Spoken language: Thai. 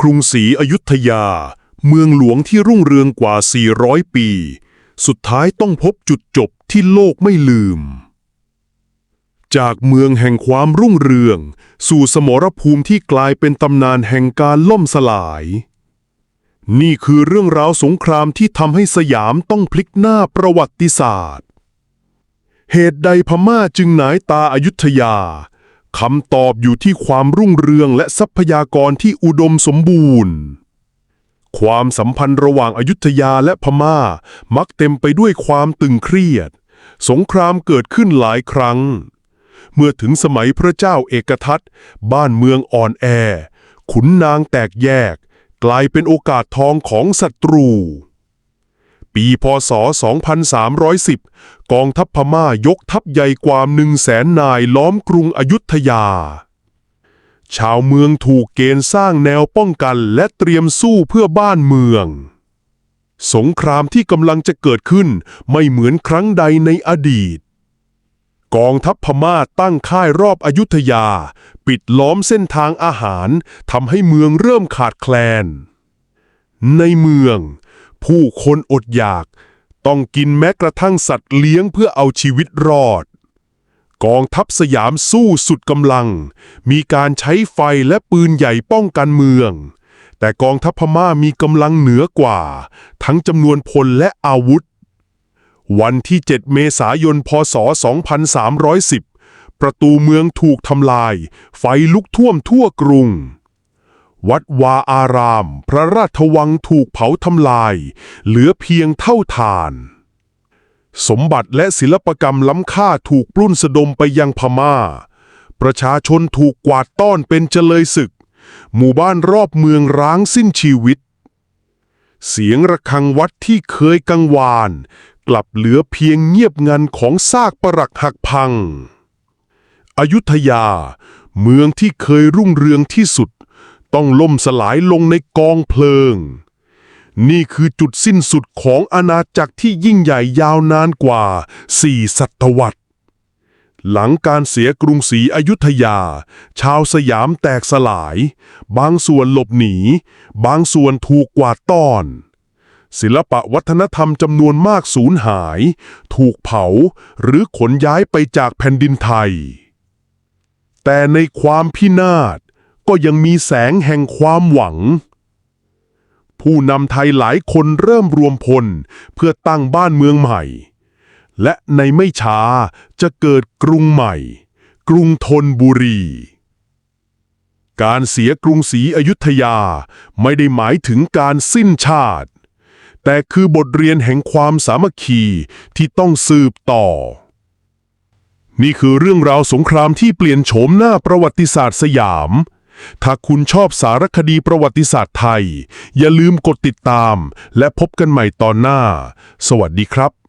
กรุงศรีอยุธยา เมืองหลวงที่รุ่งเรืองกว่า 400 ปี สุดท้ายต้องพบจุดจบที่โลกไม่ลืม จากเมืองแห่งความรุ่งเรือง สู่สมรภูมิที่กลายเป็นตำนานแห่งการล่มสลาย นี่คือเรื่องราวสงครามที่ทำให้สยามต้องพลิกหน้าประวัติศาสตร์ เหตุใดพม่าจึงหนายตาอายุทยา คำตอบอยู่ที่ความรุ่งเรืองและทรัพยากรที่อุดมสมบูรณ์ ความสัมพันธ์ระหว่างอายุทยาและพม่า มักเต็มไปด้วยความตึงเครียด สงครามเกิดขึ้นหลายครั้ง เมื่อถึงสมัยพระเจ้าเอกทัตบ้านเมืองอ่อนแอ ขุนนางแตกแยก กลายเป็นโอกาสทองของศัตรู ปีพศ 2310 กองทัพพม่ายกทัพใหญ่กว่าหนึ่งแสนนายล้อมกรุงอยุธยา ชาวเมืองถูกเกณฑ์สร้างแนวป้องกันและเตรียมสู้เพื่อบ้านเมือง สงครามที่กำลังจะเกิดขึ้นไม่เหมือนครั้งใดในอดีต กองทัพพม่าตั้งค่ายรอบอยุธยา ปิดล้อมเส้นทางอาหารทำให้เมืองเริ่มขาดแคลนในเมือง ผู้คนอดอยาก ต้องกินแม้กระทั่งสัตว์เลี้ยงเพื่อเอาชีวิตรอด กองทัพสยามสู้สุดกำลัง มีการใช้ไฟและปืนใหญ่ป้องกันเมือง แต่กองทัพพม่ามีกำลังเหนือกว่า ทั้งจำนวนพลและอาวุธ วันที่ 7 เมษายน พศ 2310 ประตูเมืองถูกทำลาย ไฟลุกท่วมทั่วกรุง วัดวาอาราม พระราชวังถูกเผาทำลาย เหลือเพียงเท่าฐาน สมบัติและศิลปกรรมล้ำค่าถูกปล้นสะดมไปยังพม่า ประชาชนถูกกวาดต้อนเป็นเจเลยศึก หมู่บ้านรอบเมืองร้างสิ้นชีวิต เสียงระฆังวัดที่เคยกังวาน กลับเหลือเพียงเงียบงันของซากปรักหักพัง อยุธยา เมืองที่เคยรุ่งเรืองที่สุด ต้องล่มสลายลงในกองเพลิง นี่คือจุดสิ้นสุดของอาณาจักรที่ยิ่งใหญ่ยาวนานกว่าสี่ศตวรรษ หลังการเสียกรุงศรีอยุธยา ชาวสยามแตกสลาย บางส่วนหลบหนี บางส่วนถูกกวาดต้อน ศิลปะวัฒนธรรมจำนวนมากสูญหาย ถูกเผาหรือขนย้ายไปจากแผ่นดินไทยแต่ในความพินาศ ก็ยังมีแสงแห่งความหวัง ผู้นำไทยหลายคนเริ่มรวมพลเพื่อตั้งบ้านเมืองใหม่ และในไม่ช้าจะเกิดกรุงใหม่ กรุงธนบุรี การเสียกรุงศรีอยุธยาไม่ได้หมายถึงการสิ้นชาติ แต่คือบทเรียนแห่งความสามัคคีที่ต้องสืบต่อนี่คือเรื่องราวสงครามที่เปลี่ยนโฉมหน้าประวัติศาสตร์สยาม ถ้าคุณชอบสารคดีประวัติศาสตร์ไทย อย่าลืมกดติดตาม และพบกันใหม่ตอนหน้า สวัสดีครับ